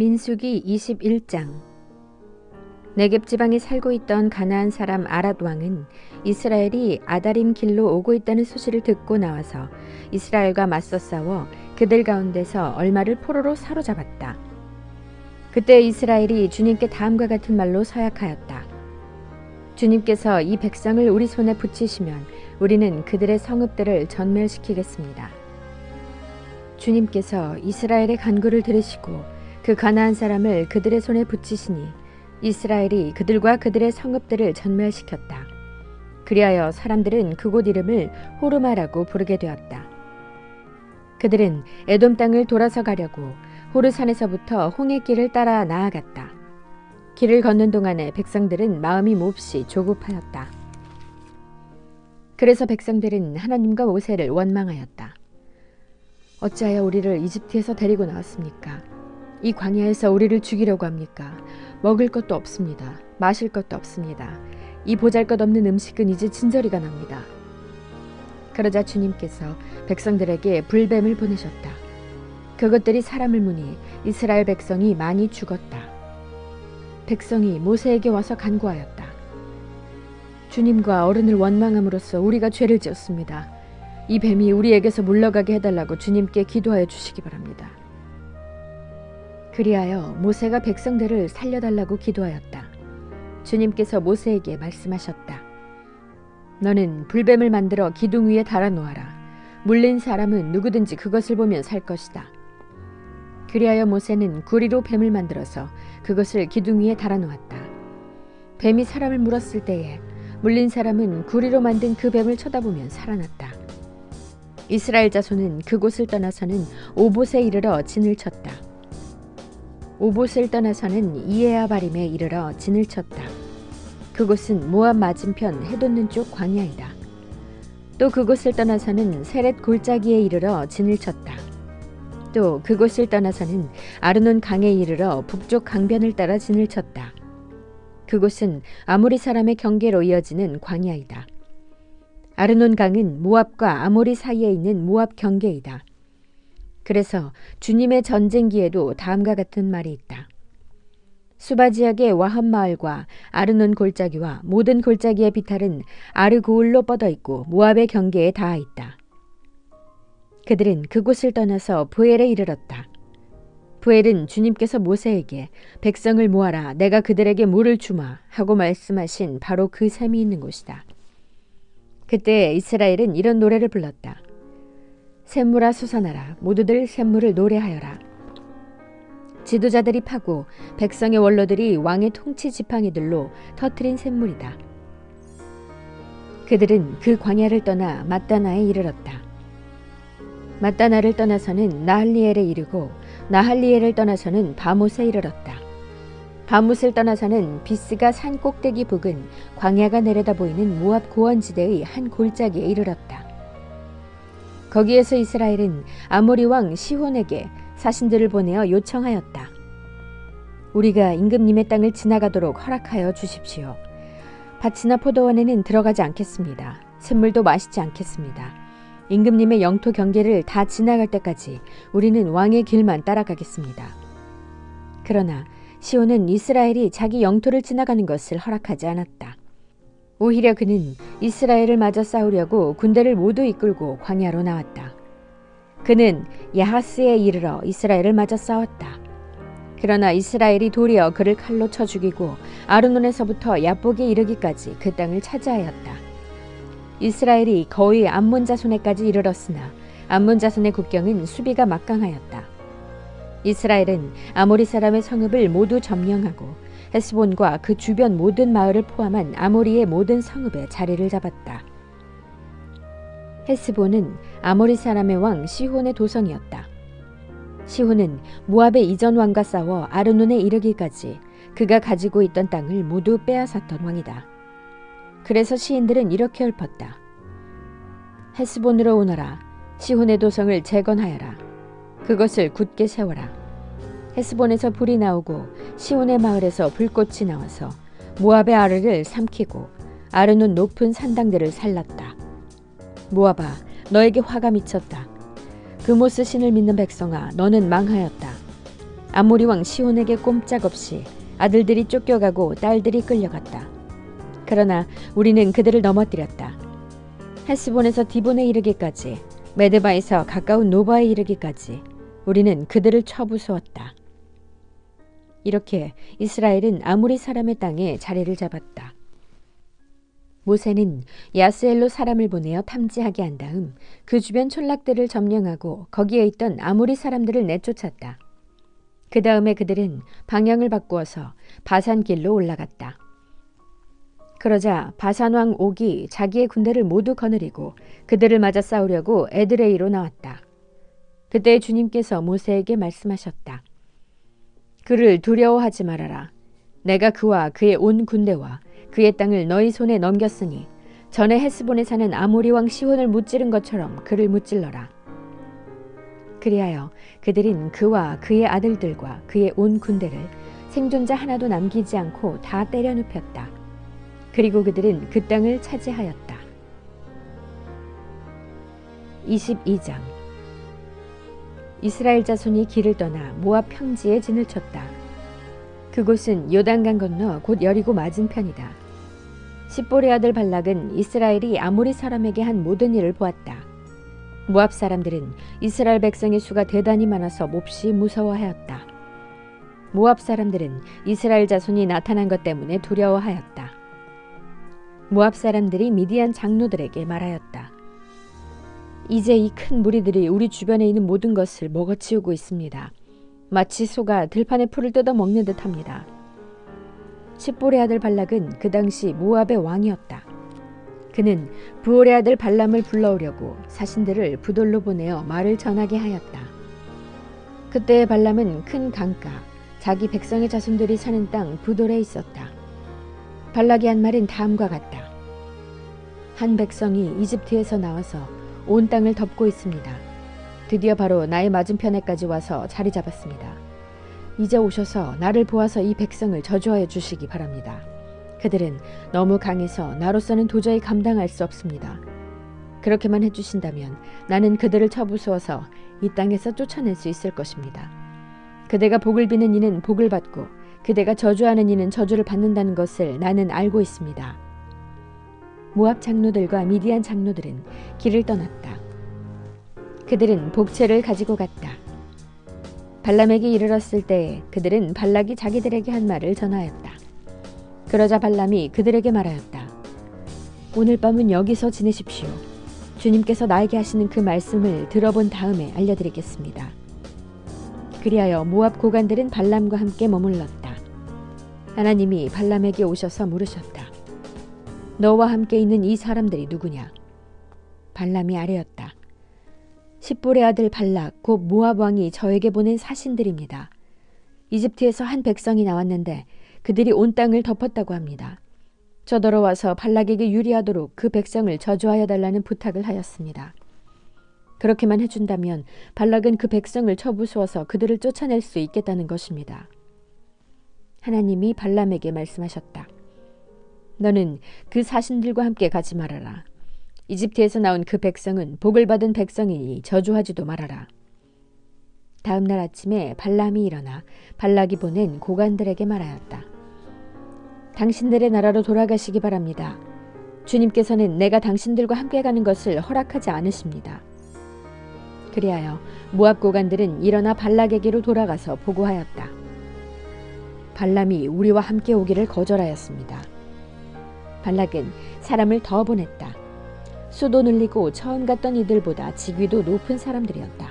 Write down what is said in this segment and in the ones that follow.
민수기 21장 네겝 지방에 살고 있던 가나안 사람 아랏 왕은 이스라엘이 아다림 길로 오고 있다는 소식을 듣고 나와서 이스라엘과 맞서 싸워 그들 가운데서 얼마를 포로로 사로잡았다. 그때 이스라엘이 주님께 다음과 같은 말로 서약하였다. 주님께서 이 백성을 우리 손에 붙이시면 우리는 그들의 성읍들을 전멸시키겠습니다. 주님께서 이스라엘의 간구를 들으시고 그 가나안 사람을 그들의 손에 붙이시니 이스라엘이 그들과 그들의 성읍들을 전멸시켰다. 그리하여 사람들은 그곳 이름을 호르마라고 부르게 되었다. 그들은 에돔 땅을 돌아서 가려고 호르산에서부터 홍해길을 따라 나아갔다. 길을 걷는 동안에 백성들은 마음이 몹시 조급하였다. 그래서 백성들은 하나님과 모세를 원망하였다. 어찌하여 우리를 이집트에서 데리고 나왔습니까? 이 광야에서 우리를 죽이려고 합니까? 먹을 것도 없습니다. 마실 것도 없습니다. 이 보잘것없는 음식은 이제 진저리가 납니다. 그러자 주님께서 백성들에게 불뱀을 보내셨다. 그것들이 사람을 무니 이스라엘 백성이 많이 죽었다. 백성이 모세에게 와서 간구하였다. 주님과 어른을 원망함으로써 우리가 죄를 지었습니다. 이 뱀이 우리에게서 물러가게 해달라고 주님께 기도하여 주시기 바랍니다. 그리하여 모세가 백성들을 살려달라고 기도하였다. 주님께서 모세에게 말씀하셨다. 너는 불뱀을 만들어 기둥 위에 달아 놓아라. 물린 사람은 누구든지 그것을 보면 살 것이다. 그리하여 모세는 구리로 뱀을 만들어서 그것을 기둥 위에 달아 놓았다. 뱀이 사람을 물었을 때에 물린 사람은 구리로 만든 그 뱀을 쳐다보면 살아났다. 이스라엘 자손은 그곳을 떠나서는 오봇에 이르러 진을 쳤다. 오봇을 떠나서는 이에아바림에 이르러 진을 쳤다. 그곳은 모압 맞은편 해돋는 쪽 광야이다. 또 그곳을 떠나서는 세렛 골짜기에 이르러 진을 쳤다. 또 그곳을 떠나서는 아르논 강에 이르러 북쪽 강변을 따라 진을 쳤다. 그곳은 아모리 사람의 경계로 이어지는 광야이다. 아르논 강은 모압과 아모리 사이에 있는 모압 경계이다. 그래서 주님의 전쟁기에도 다음과 같은 말이 있다. 수바 지역의 와합 마을과 아르논 골짜기와 모든 골짜기의 비탈은 아르고울로 뻗어 있고 모압의 경계에 닿아 있다. 그들은 그곳을 떠나서 부엘에 이르렀다. 부엘은 주님께서 모세에게 백성을 모아라 내가 그들에게 물을 주마 하고 말씀하신 바로 그 샘이 있는 곳이다. 그때 이스라엘은 이런 노래를 불렀다. 샘물아 솟아나라 모두들 샘물을 노래하여라 지도자들이 파고 백성의 원로들이 왕의 통치 지팡이들로 터트린 샘물이다. 그들은 그 광야를 떠나 마따나에 이르렀다. 마따나를 떠나서는 나할리엘에 이르고 나할리엘을 떠나서는 바못에 이르렀다. 바못을 떠나서는 비스가 산 꼭대기 북은 광야가 내려다 보이는 모압 고원지대의 한 골짜기에 이르렀다. 거기에서 이스라엘은 아모리 왕 시혼에게 사신들을 보내어 요청하였다. 우리가 임금님의 땅을 지나가도록 허락하여 주십시오. 밭이나 포도원에는 들어가지 않겠습니다. 샘물도 마시지 않겠습니다. 임금님의 영토 경계를 다 지나갈 때까지 우리는 왕의 길만 따라가겠습니다. 그러나 시온은 이스라엘이 자기 영토를 지나가는 것을 허락하지 않았다. 오히려 그는 이스라엘을 맞아 싸우려고 군대를 모두 이끌고 광야로 나왔다. 그는 야하스에 이르러 이스라엘을 맞아 싸웠다. 그러나 이스라엘이 도리어 그를 칼로 쳐 죽이고 아르논에서부터 야복에 이르기까지 그 땅을 차지하였다. 이스라엘이 거의 암몬 자손에까지 이르렀으나 암몬 자손의 국경은 수비가 막강하였다. 이스라엘은 아모리 사람의 성읍을 모두 점령하고 헤스본과 그 주변 모든 마을을 포함한 아모리의 모든 성읍에 자리를 잡았다. 헤스본은 아모리 사람의 왕 시혼의 도성이었다. 시혼은 모압의 이전 왕과 싸워 아르논에 이르기까지 그가 가지고 있던 땅을 모두 빼앗았던 왕이다. 그래서 시인들은 이렇게 읊었다. 헤스본으로 오너라. 시혼의 도성을 재건하여라. 그것을 굳게 세워라. 헤스본에서 불이 나오고 시온의 마을에서 불꽃이 나와서 모압의 아르를 삼키고 아르는 높은 산당들을 살랐다. 모압아, 너에게 화가 미쳤다. 그모스 신을 믿는 백성아, 너는 망하였다. 아모리 왕 시온에게 꼼짝없이 아들들이 쫓겨가고 딸들이 끌려갔다. 그러나 우리는 그들을 넘어뜨렸다. 헬스본에서 디본에 이르기까지 메드바에서 가까운 노바에 이르기까지 우리는 그들을 쳐부수었다. 이렇게 이스라엘은 아무리 사람의 땅에 자리를 잡았다. 모세는 야스엘로 사람을 보내어 탐지하게 한 다음 그 주변 촌락들을 점령하고 거기에 있던 아무리 사람들을 내쫓았다. 그 다음에 그들은 방향을 바꾸어서 바산길로 올라갔다. 그러자 바산왕 옥이 자기의 군대를 모두 거느리고 그들을 맞아 싸우려고 에드레이로 나왔다. 그때 주님께서 모세에게 말씀하셨다. 그를 두려워하지 말아라. 내가 그와 그의 온 군대와 그의 땅을 너희 손에 넘겼으니 전에 헤스본에 사는 아모리 왕 시혼을 무찌른 것처럼 그를 무찔러라. 그리하여 그들은 그와 그의 아들들과 그의 온 군대를 생존자 하나도 남기지 않고 다 때려 눕혔다. 그리고 그들은 그 땅을 차지하였다. 22장 이스라엘 자손이 길을 떠나 모압 평지에 진을 쳤다. 그곳은 요단강 건너 곧 여리고 맞은편이다. 십보리 아들 발락은 이스라엘이 아모리 사람에게 한 모든 일을 보았다. 모압 사람들은 이스라엘 백성의 수가 대단히 많아서 몹시 무서워하였다. 모압 사람들은 이스라엘 자손이 나타난 것 때문에 두려워하였다. 모압 사람들이 미디안 장로들에게 말하였다. 이제 이 큰 무리들이 우리 주변에 있는 모든 것을 먹어치우고 있습니다. 마치 소가 들판의 풀을 뜯어 먹는 듯합니다. 십볼의 아들 발락은 그 당시 모압의 왕이었다. 그는 부올의 아들 발람을 불러오려고 사신들을 부돌로 보내어 말을 전하게 하였다. 그때 발람은 큰 강가, 자기 백성의 자손들이 사는 땅 부돌에 있었다. 발락이 한 말은 다음과 같다. 한 백성이 이집트에서 나와서 온 땅을 덮고 있습니다. 드디어 바로 나의 맞은편에까지 와서 자리 잡았습니다. 이제 오셔서 나를 보아서 이 백성을 저주하여 주시기 바랍니다. 그들은 너무 강해서 나로서는 도저히 감당할 수 없습니다. 그렇게만 해주신다면 나는 그들을 쳐부수어서 이 땅에서 쫓아낼 수 있을 것입니다. 그대가 복을 비는 이는 복을 받고 그대가 저주하는 이는 저주를 받는다는 것을 나는 알고 있습니다. 모압 장로들과 미디안 장로들은 길을 떠났다. 그들은 복채를 가지고 갔다. 발람에게 이르렀을 때 그들은 발락이 자기들에게 한 말을 전하였다. 그러자 발람이 그들에게 말하였다. 오늘 밤은 여기서 지내십시오. 주님께서 나에게 하시는 그 말씀을 들어본 다음에 알려드리겠습니다. 그리하여 모압 고관들은 발람과 함께 머물렀다. 하나님이 발람에게 오셔서 물으셨다. 너와 함께 있는 이 사람들이 누구냐? 발람이 아뢰었다. 십볼의 아들 발락 곧 모압 왕이 저에게 보낸 사신들입니다. 이집트에서 한 백성이 나왔는데 그들이 온 땅을 덮었다고 합니다. 저더러 와서 발락에게 유리하도록 그 백성을 저주하여 달라는 부탁을 하였습니다. 그렇게만 해준다면 발락은 그 백성을 쳐부수어서 그들을 쫓아낼 수 있겠다는 것입니다. 하나님이 발람에게 말씀하셨다. 너는 그 사신들과 함께 가지 말아라. 이집트에서 나온 그 백성은 복을 받은 백성이니 저주하지도 말아라. 다음 날 아침에 발람이 일어나 발락이 보낸 고관들에게 말하였다. 당신들의 나라로 돌아가시기 바랍니다. 주님께서는 내가 당신들과 함께 가는 것을 허락하지 않으십니다. 그리하여 모압 고관들은 일어나 발락에게로 돌아가서 보고하였다. 발람이 우리와 함께 오기를 거절하였습니다. 발락은 사람을 더 보냈다. 수도 늘리고 처음 갔던 이들보다 직위도 높은 사람들이었다.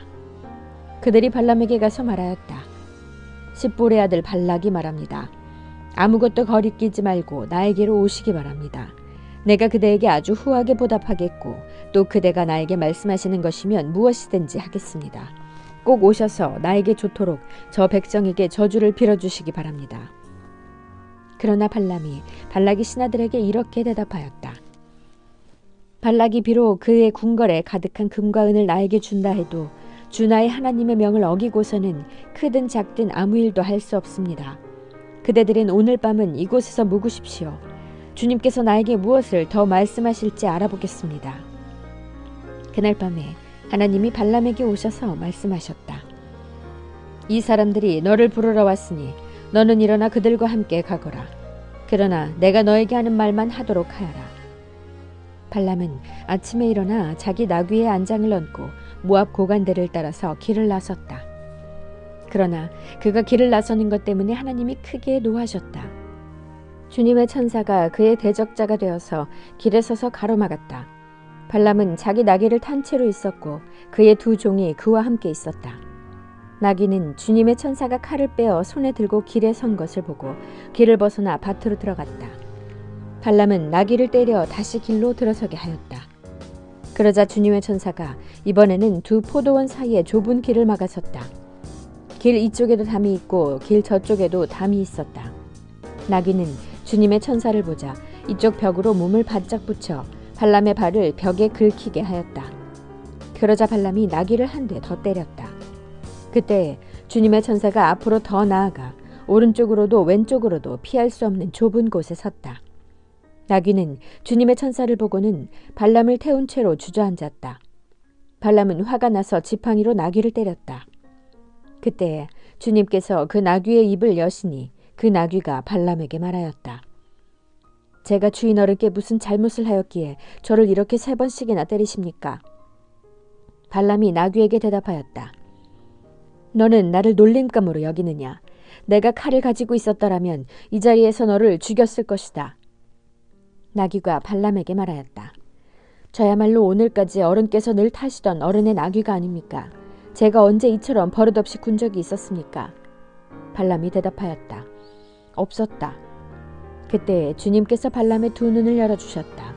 그들이 발람에게 가서 말하였다. 십볼의 아들 발락이 말합니다. 아무것도 거리끼지 말고 나에게로 오시기 바랍니다. 내가 그대에게 아주 후하게 보답하겠고 또 그대가 나에게 말씀하시는 것이면 무엇이든지 하겠습니다. 꼭 오셔서 나에게 좋도록 저 백성에게 저주를 빌어주시기 바랍니다. 그러나 발람이 발락이 신하들에게 이렇게 대답하였다. 발락이 비록 그의 궁궐에 가득한 금과 은을 나에게 준다 해도 주 나의 하나님의 명을 어기고서는 크든 작든 아무 일도 할 수 없습니다. 그대들은 오늘 밤은 이곳에서 묵으십시오. 주님께서 나에게 무엇을 더 말씀하실지 알아보겠습니다. 그날 밤에 하나님이 발람에게 오셔서 말씀하셨다. 이 사람들이 너를 부르러 왔으니 너는 일어나 그들과 함께 가거라. 그러나 내가 너에게 하는 말만 하도록 하여라. 발람은 아침에 일어나 자기 나귀의 안장을 얹고 모압 고관대를 따라서 길을 나섰다. 그러나 그가 길을 나서는 것 때문에 하나님이 크게 노하셨다. 주님의 천사가 그의 대적자가 되어서 길에 서서 가로막았다. 발람은 자기 나귀를 탄 채로 있었고 그의 두 종이 그와 함께 있었다. 나귀는 주님의 천사가 칼을 빼어 손에 들고 길에 선 것을 보고 길을 벗어나 밭으로 들어갔다. 발람은 나귀를 때려 다시 길로 들어서게 하였다. 그러자 주님의 천사가 이번에는 두 포도원 사이에 좁은 길을 막아섰다. 길 이쪽에도 담이 있고 길 저쪽에도 담이 있었다. 나귀는 주님의 천사를 보자 이쪽 벽으로 몸을 바짝 붙여 발람의 발을 벽에 긁히게 하였다. 그러자 발람이 나귀를 한 대 더 때렸다. 그때 주님의 천사가 앞으로 더 나아가 오른쪽으로도 왼쪽으로도 피할 수 없는 좁은 곳에 섰다. 나귀는 주님의 천사를 보고는 발람을 태운 채로 주저앉았다. 발람은 화가 나서 지팡이로 나귀를 때렸다. 그때 주님께서 그 나귀의 입을 여시니 그 나귀가 발람에게 말하였다. 제가 주인 어른께 무슨 잘못을 하였기에 저를 이렇게 세 번씩이나 때리십니까? 발람이 나귀에게 대답하였다. 너는 나를 놀림감으로 여기느냐? 내가 칼을 가지고 있었더라면 이 자리에서 너를 죽였을 것이다. 나귀가 발람에게 말하였다. 저야말로 오늘까지 어른께서 늘 타시던 어른의 나귀가 아닙니까? 제가 언제 이처럼 버릇없이 군 적이 있었습니까? 발람이 대답하였다. 없었다. 그때 주님께서 발람의 두 눈을 열어주셨다.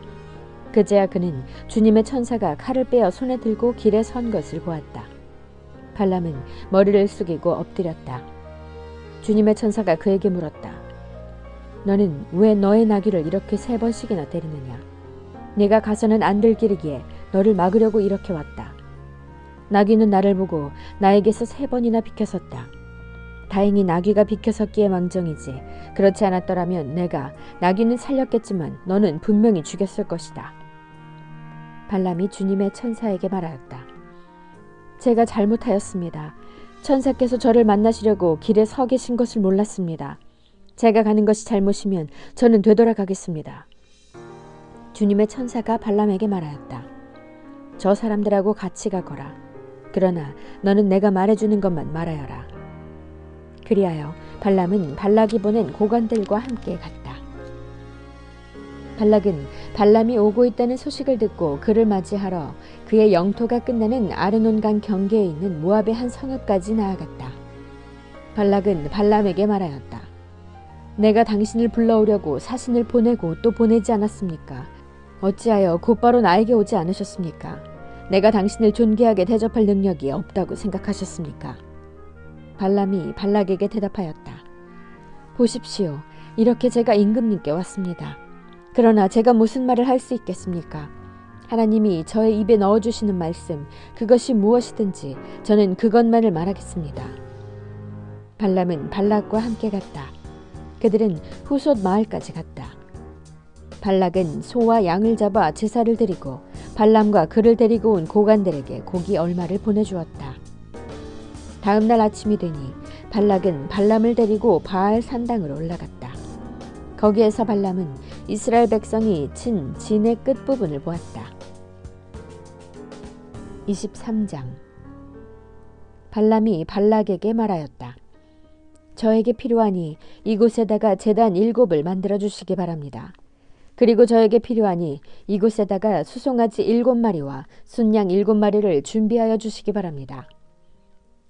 그제야 그는 주님의 천사가 칼을 빼어 손에 들고 길에 선 것을 보았다. 발람은 머리를 숙이고 엎드렸다. 주님의 천사가 그에게 물었다. 너는 왜 너의 나귀를 이렇게 세 번씩이나 때리느냐? 내가 가서는 안 될 길이기에 너를 막으려고 이렇게 왔다. 나귀는 나를 보고 나에게서 세 번이나 비켜섰다. 다행히 나귀가 비켜섰기에 망정이지. 그렇지 않았더라면 내가 나귀는 살렸겠지만 너는 분명히 죽였을 것이다. 발람이 주님의 천사에게 말하였다. 제가 잘못하였습니다. 천사께서 저를 만나시려고 길에 서 계신 것을 몰랐습니다. 제가 가는 것이 잘못이면 저는 되돌아가겠습니다. 주님의 천사가 발람에게 말하였다. 저 사람들하고 같이 가거라. 그러나 너는 내가 말해주는 것만 말하여라. 그리하여 발람은 발락이 보낸 고관들과 함께 갔다. 발락은 발람이 오고 있다는 소식을 듣고 그를 맞이하러 그의 영토가 끝나는 아르논강 경계에 있는 모압의 한 성읍까지 나아갔다. 발락은 발람에게 말하였다. 내가 당신을 불러오려고 사신을 보내고 또 보내지 않았습니까? 어찌하여 곧바로 나에게 오지 않으셨습니까? 내가 당신을 존귀하게 대접할 능력이 없다고 생각하셨습니까? 발람이 발락에게 대답하였다. 보십시오. 이렇게 제가 임금님께 왔습니다. 그러나 제가 무슨 말을 할 수 있겠습니까? 하나님이 저의 입에 넣어주시는 말씀, 그것이 무엇이든지 저는 그것만을 말하겠습니다. 발람은 발락과 함께 갔다. 그들은 후솥 마을까지 갔다. 발락은 소와 양을 잡아 제사를 드리고 발람과 그를 데리고 온 고관들에게 고기 얼마를 보내주었다. 다음 날 아침이 되니 발락은 발람을 데리고 바알 산당으로 올라갔다. 거기에서 발람은 이스라엘 백성이 친 진의 끝부분을 보았다. 23장 발람이 발락에게 말하였다. 저에게 필요하니 이곳에다가 재단 일곱을 만들어 주시기 바랍니다. 그리고 저에게 필요하니 이곳에다가 수송아지 일곱 마리와 순양 일곱 마리를 준비하여 주시기 바랍니다.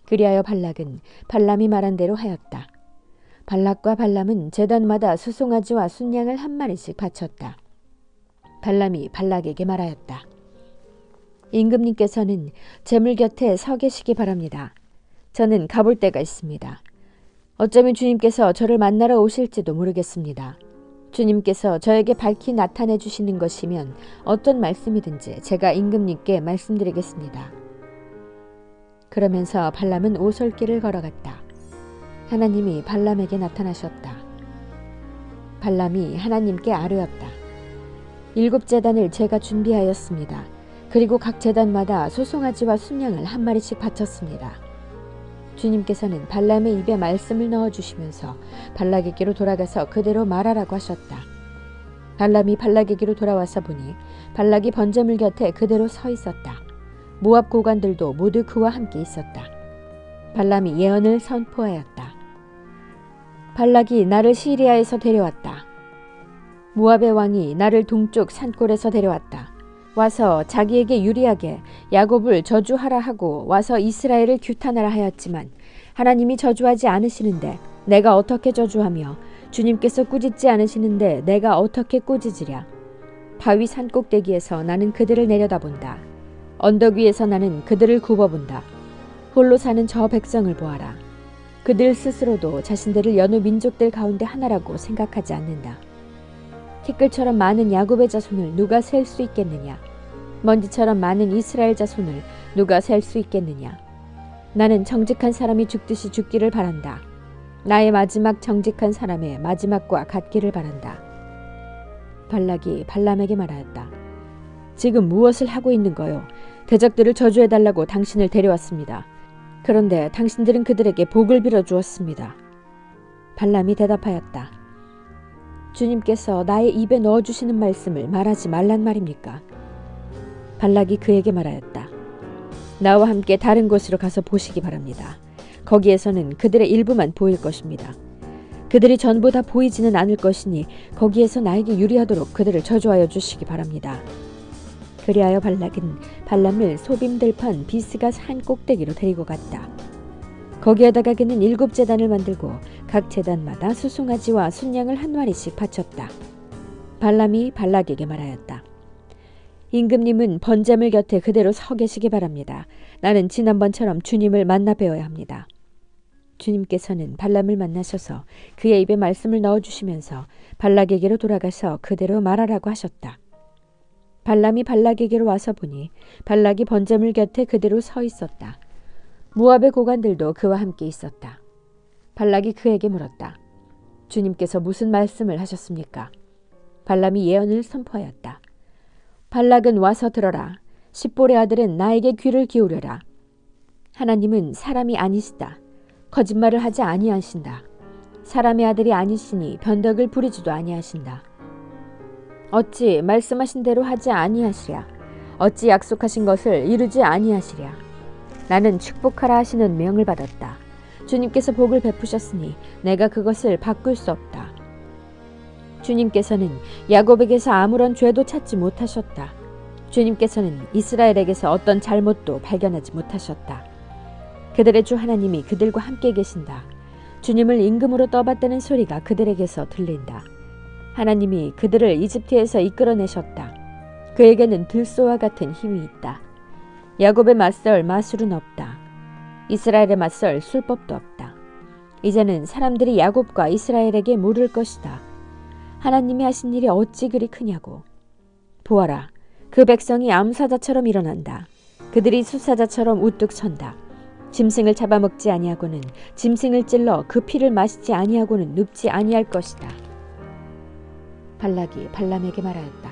그리하여 발락은 발람이 말한 대로 하였다. 발락과 발람은 재단마다 수송아지와 순양을 한 마리씩 바쳤다. 발람이 발락에게 말하였다. 임금님께서는 재물 곁에 서 계시기 바랍니다. 저는 가볼 데가 있습니다. 어쩌면 주님께서 저를 만나러 오실지도 모르겠습니다. 주님께서 저에게 밝히 나타내 주시는 것이면 어떤 말씀이든지 제가 임금님께 말씀드리겠습니다. 그러면서 발람은 오솔길을 걸어갔다. 하나님이 발람에게 나타나셨다. 발람이 하나님께 아뢰었다. 일곱 재단을 제가 준비하였습니다. 그리고 각 재단마다 소송아지와 순양을 한 마리씩 바쳤습니다. 주님께서는 발람의 입에 말씀을 넣어 주시면서 발락에게로 돌아가서 그대로 말하라고 하셨다. 발람이 발락에게로 돌아와서 보니 발락이 번제물 곁에 그대로 서 있었다. 모압 고관들도 모두 그와 함께 있었다. 발람이 예언을 선포하였다. 발락이 나를 시리아에서 데려왔다. 모압의 왕이 나를 동쪽 산골에서 데려왔다. 와서 자기에게 유리하게 야곱을 저주하라 하고 와서 이스라엘을 규탄하라 하였지만 하나님이 저주하지 않으시는데 내가 어떻게 저주하며 주님께서 꾸짖지 않으시는데 내가 어떻게 꾸짖으랴 바위 산 꼭대기에서 나는 그들을 내려다본다 언덕 위에서 나는 그들을 굽어본다 홀로 사는 저 백성을 보아라 그들 스스로도 자신들을 여느 민족들 가운데 하나라고 생각하지 않는다 티끌처럼 많은 야곱의 자손을 누가 셀 수 있겠느냐? 먼지처럼 많은 이스라엘 자손을 누가 셀 수 있겠느냐? 나는 정직한 사람이 죽듯이 죽기를 바란다. 나의 마지막 정직한 사람의 마지막과 같기를 바란다. 발락이 발람에게 말하였다. 지금 무엇을 하고 있는 거요? 대적들을 저주해달라고 당신을 데려왔습니다. 그런데 당신들은 그들에게 복을 빌어 주었습니다. 발람이 대답하였다. 주님께서 나의 입에 넣어주시는 말씀을 말하지 말란 말입니까? 발락이 그에게 말하였다. 나와 함께 다른 곳으로 가서 보시기 바랍니다. 거기에서는 그들의 일부만 보일 것입니다. 그들이 전부 다 보이지는 않을 것이니 거기에서 나에게 유리하도록 그들을 저주하여 주시기 바랍니다. 그리하여 발락은 발람을 소빔들판 비스가 산 꼭대기로 데리고 갔다. 거기에다가 그는 일곱 재단을 만들고 각 재단마다 수송아지와 순양을 한 마리씩 바쳤다. 발람이 발락에게 말하였다. 임금님은 번제물 곁에 그대로 서 계시기 바랍니다. 나는 지난번처럼 주님을 만나 뵈어야 합니다. 주님께서는 발람을 만나셔서 그의 입에 말씀을 넣어주시면서 발락에게로 돌아가서 그대로 말하라고 하셨다. 발람이 발락에게로 와서 보니 발락이 번제물 곁에 그대로 서 있었다. 무압의 고관들도 그와 함께 있었다. 발락이 그에게 물었다. 주님께서 무슨 말씀을 하셨습니까? 발람이 예언을 선포하였다. 발락은 와서 들어라. 십볼의 아들은 나에게 귀를 기울여라. 하나님은 사람이 아니시다. 거짓말을 하지 아니하신다. 사람의 아들이 아니시니 변덕을 부리지도 아니하신다. 어찌 말씀하신 대로 하지 아니하시랴. 어찌 약속하신 것을 이루지 아니하시랴. 나는 축복하라 하시는 명을 받았다. 주님께서 복을 베푸셨으니 내가 그것을 바꿀 수 없다. 주님께서는 야곱에게서 아무런 죄도 찾지 못하셨다. 주님께서는 이스라엘에게서 어떤 잘못도 발견하지 못하셨다. 그들의 주 하나님이 그들과 함께 계신다. 주님을 임금으로 떠받드는 소리가 그들에게서 들린다. 하나님이 그들을 이집트에서 이끌어내셨다. 그에게는 들소와 같은 힘이 있다. 야곱의 맞설 마술은 없다. 이스라엘의 맞설 술법도 없다. 이제는 사람들이 야곱과 이스라엘에게 물을 것이다. 하나님이 하신 일이 어찌 그리 크냐고. 보아라, 그 백성이 암사자처럼 일어난다. 그들이 수사자처럼 우뚝 선다. 짐승을 잡아먹지 아니하고는 짐승을 찔러 그 피를 마시지 아니하고는 눕지 아니할 것이다. 발락이 발람에게 말하였다.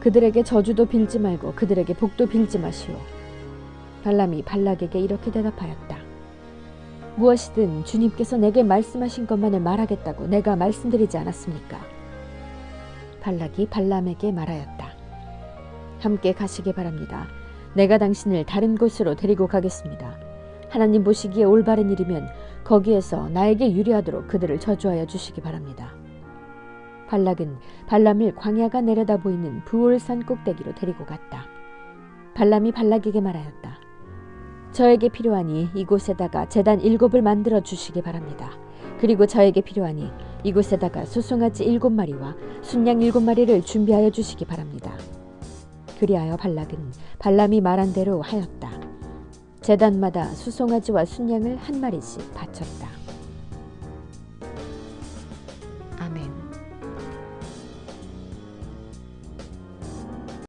그들에게 저주도 빌지 말고 그들에게 복도 빌지 마시오. 발람이 발락에게 이렇게 대답하였다. 무엇이든 주님께서 내게 말씀하신 것만을 말하겠다고 내가 말씀드리지 않았습니까? 발락이 발람에게 말하였다. 함께 가시기 바랍니다. 내가 당신을 다른 곳으로 데리고 가겠습니다. 하나님 보시기에 올바른 일이면 거기에서 나에게 유리하도록 그들을 저주하여 주시기 바랍니다. 발락은 발람을 광야가 내려다 보이는 부올산 꼭대기로 데리고 갔다. 발람이 발락에게 말하였다. 저에게 필요하니 이곳에다가 재단 일곱을 만들어 주시기 바랍니다. 그리고 저에게 필요하니 이곳에다가 수송아지 일곱 마리와 순양 일곱 마리를 준비하여 주시기 바랍니다. 그리하여 발락은 발람이 말한 대로 하였다. 재단마다 수송아지와 순양을 한 마리씩 바쳤다. 아멘.